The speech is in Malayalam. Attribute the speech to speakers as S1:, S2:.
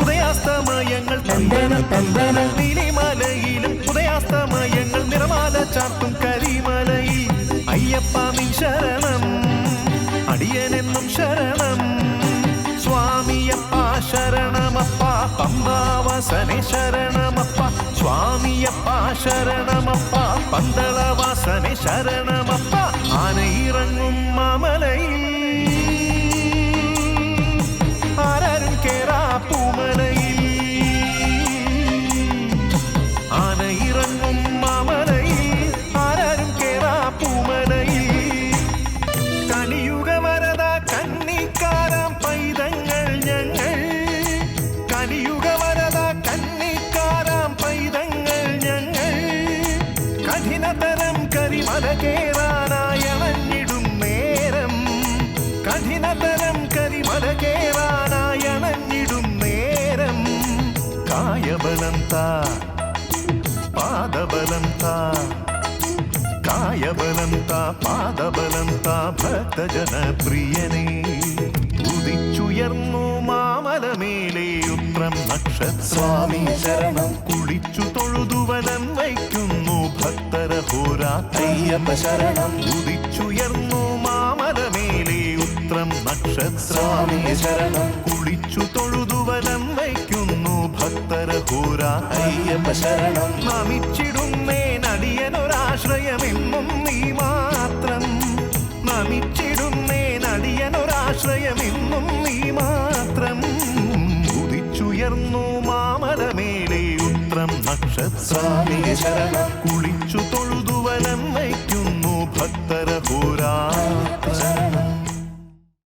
S1: ഉദയാസ്തമയങ്ങൾ നീലിമലയിലും ഉദയാസ്തമയങ്ങൾ നിറമാല ചാർത്തും കരിമലയിൽ. അയ്യപ്പാമി ശരണം അടിയനെന്നും ശരണം. സ്വാമിയപ്പ ശരണമപ്പ പമ്പാവസനെ ശരണമപ്പ. സ്വാമിയപ്പ ശരണമപ്പ പന്തളവാസനെ ശരണമപ്പ. ആനയിറങ്ങും பூமலையில் ஆனை இறங்கும் மாமலையில் ஆரரும் கேரா பூமலையில் கனியுக வரதா கன்னிக்காராம் பைதங்கள் எங்கள் கனியுக வரதா கன்னிக்காராம் பைதங்கள் எங்கள் கடினதரம் கரிமலகேரானாயவன் நேரம். കായബലം താ പാദബലം താ ഭക്തജന പ്രിയനേ ഉദിച്ചുയർന്നു മാമലമേലെ ഉത്രം നക്ഷത്ര.
S2: സ്വാമി ശരണം
S1: കുളിച്ചു തൊഴുതുവലം വയ്ക്കുന്നു ഭക്തര
S2: ശരണം
S1: ഉദിച്ചുയർന്നു മാമലമേലെ ഉത്രം നക്ഷത്ര.
S2: സ്വാമി ശരണം
S1: കുളിച്ചു വയ്ക്കുന്നു ഹോരാത്ര
S2: അയ്യപ്പ ശരണം.
S1: നമിച്ചിടുന്നേ നടിയനൊരാശ്രയമെന്നും നീ മാത്രം. നമിച്ചിടുന്നേ നടിയനൊരാശ്രയമെന്നും നീ മാത്രം. ഉദിച്ചുയർന്നു മാമലമേലെ ഉത്രം നക്ഷത്ര.
S2: ശരണം.
S1: കുളിച്ചു